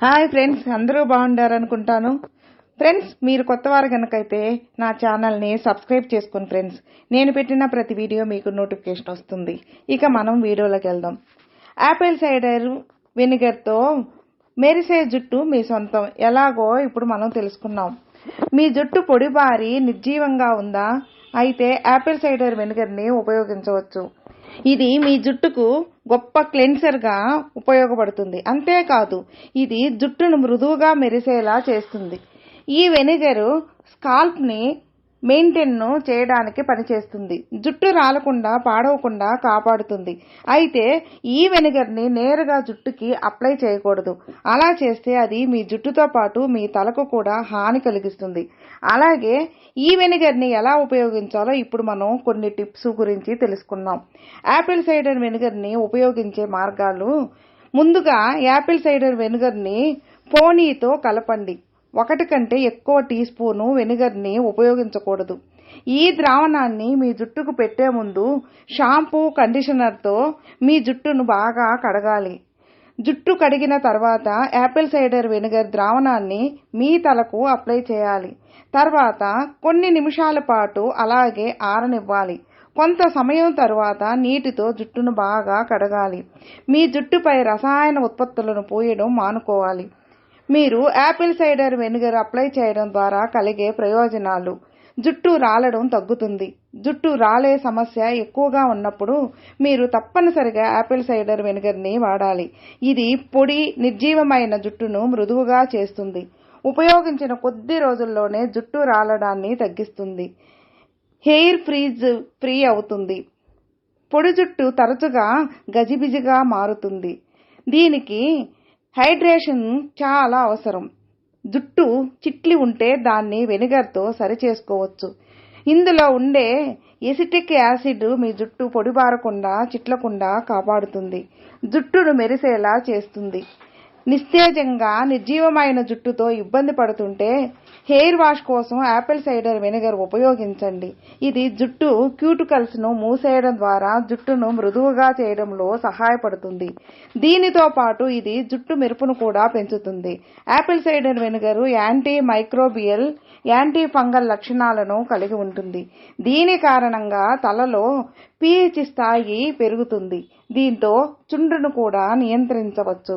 Hi friends అందరూ బాగుండారనుకుంటాను friends మీరు కొత్త వారు కనుకైతే నా ఛానల్ని సబ్స్క్రైబ్ చేసుకోండి ఫ్రెండ్స్ నేను పెట్టిన ప్రతి వీడియో మీకు నోటిఫికేషన్ వస్తుంది. ఇక మనం వీడియోలోకి వెళ్దాం. యాపిల్ సైడర్ వెనిగర్తో మెరిసే జుట్టు మీ సొంతం. ఎలాగో ఇప్పుడు మనం తెలుసుకున్నాం. మీ జుట్టు పొడిబారి నిర్జీవంగా ఉందా? అయితే యాపిల్ సైడర్ వెనిగర్ని ఉపయోగించవచ్చు. ఇది మీ జుట్టుకు గొప్ప క్లెన్సర్గా ఉపయోగపడుతుంది. అంతేకాదు ఇది జుట్టును మృదువుగా మెరిసేలా చేస్తుంది. ఈ వెనిగరు స్కాల్ప్ని మెయింటైన్ను చేయడానికి పనిచేస్తుంది. జుట్టు రాలకుండా పాడవకుండా కాపాడుతుంది. అయితే ఈ వెనిగర్ని నేరుగా జుట్టుకి అప్లై చేయకూడదు. అలా చేస్తే అది మీ జుట్టుతో పాటు మీ తలకు కూడా హాని కలిగిస్తుంది. అలాగే ఈ వెనిగర్ని ఎలా ఉపయోగించాలో ఇప్పుడు మనం కొన్ని టిప్స్ గురించి తెలుసుకుందాం యాపిల్ సైడర్ వెనిగర్ని ఉపయోగించే మార్గాలు ముందుగా యాపిల్ సైడర్ వెనిగర్ని పోనీతో కలపండి. ఒకటి కంటే ఎక్కువ టీ స్పూను వెనిగర్ని ఉపయోగించకూడదు. ఈ ద్రావణాన్ని మీ జుట్టుకు పెట్టే ముందు షాంపూ కండిషనర్తో మీ జుట్టును బాగా కడగాలి. జుట్టు కడిగిన తర్వాత యాపిల్ సైడర్ వెనిగర్ ద్రావణాన్ని మీ తలకు అప్లై చేయాలి. తర్వాత కొన్ని నిమిషాల పాటు అలాగే ఆరనివ్వాలి. కొంత సమయం తర్వాత నీటితో జుట్టును బాగా కడగాలి. మీ జుట్టుపై రసాయన ఉత్పత్తులను పోయడం మానుకోవాలి. మీరు యాపిల్ సైడర్ వెనిగర్ అప్లై చేయడం ద్వారా కలిగే ప్రయోజనాలు. జుట్టు రాలడం తగ్గుతుంది. జుట్టు రాలే సమస్య ఎక్కువగా ఉన్నప్పుడు మీరు తప్పనిసరిగా యాపిల్ సైడర్ వెనిగర్ని వాడాలి. ఇది పొడి నిర్జీవమైన జుట్టును మృదువుగా చేస్తుంది. ఉపయోగించిన కొద్ది రోజుల్లోనే జుట్టు రాలడాన్ని తగ్గిస్తుంది. హెయిర్ ఫ్రీజ్ ఫ్రీ అవుతుంది. పొడి జుట్టు తరచుగా గజిబిజిగా మారుతుంది. దీనికి హైడ్రేషన్ చాలా అవసరం. జుట్టు చిట్లి ఉంటే దాన్ని వెనిగర్తో సరిచేసుకోవచ్చు. ఇందులో ఉండే ఎసిటిక్ యాసిడ్ మీ జుట్టు పొడిబారకుండా చిట్లకుండా కాపాడుతుంది. జుట్టును మెరిసేలా చేస్తుంది. నిస్తేజంగా నిర్జీవమైన జుట్టుతో ఇబ్బంది పడుతుంటే హెయిర్ వాష్ కోసం యాపిల్ సైడర్ వెనిగర్ ఉపయోగించండి. ఇది జుట్టు క్యూటికల్స్ను మూసేయడం ద్వారా జుట్టును మృదువుగా చేయడంలో సహాయపడుతుంది. దీనితో పాటు ఇది జుట్టు మెరుపును కూడా పెంచుతుంది. Apple cider vinegar anti microbial anti fungal లక్షణాలను కలిగి ఉంటుంది. దీని కారణంగా తలలో పీహెచ్ స్థాయి పెరుగుతుంది. దీంతో చుండ్రును కూడా నియంత్రించవచ్చు.